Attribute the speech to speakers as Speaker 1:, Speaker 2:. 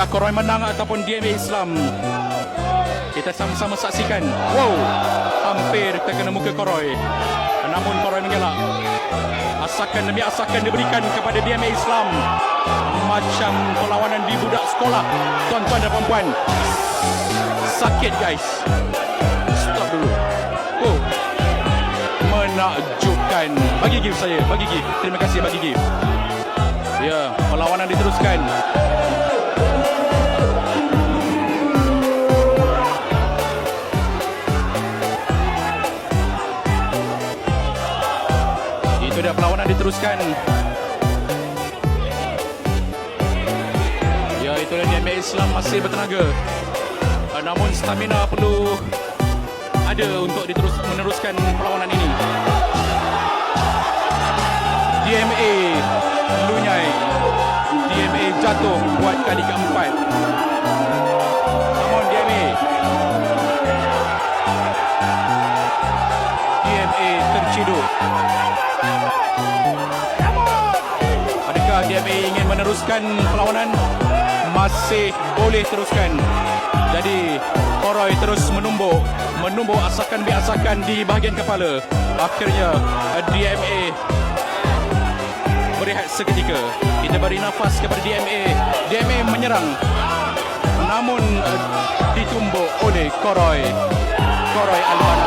Speaker 1: Adakah Koroy menang ataupun DMA Islam? Kita sama-sama saksikan. Wow, hampir terkena muka Koroy. Namun Koroy mengelak. Asakan demi asakan diberikan kepada DMA Islam. Macam perlawanan di budak sekolah. Tuan-tuan dan puan-puan. Sakit guys. Stop dulu. Oh. Menakjubkan. Bagi gift saya. Bagi gift. Terima kasih bagi gift. Ya, perlawanan diteruskan. Dia perlawanan diteruskan. Ya, itu dia DMA Islam masih bertenaga. Uh, Namun stamina perlu ada untuk diterus meneruskan perlawanan ini. DMA lunyai. DMA jatuh buat kali keempat. Adakah DMA ingin meneruskan perlawanan? Masih boleh teruskan. Jadi Koroy terus menumbuk. Menumbuk asakan biasakan di bahagian kepala. Akhirnya DMA berehat seketika. Kita beri nafas kepada DMA DMA menyerang. Namun eh, ditumbuk oleh Albana Salvador Boxing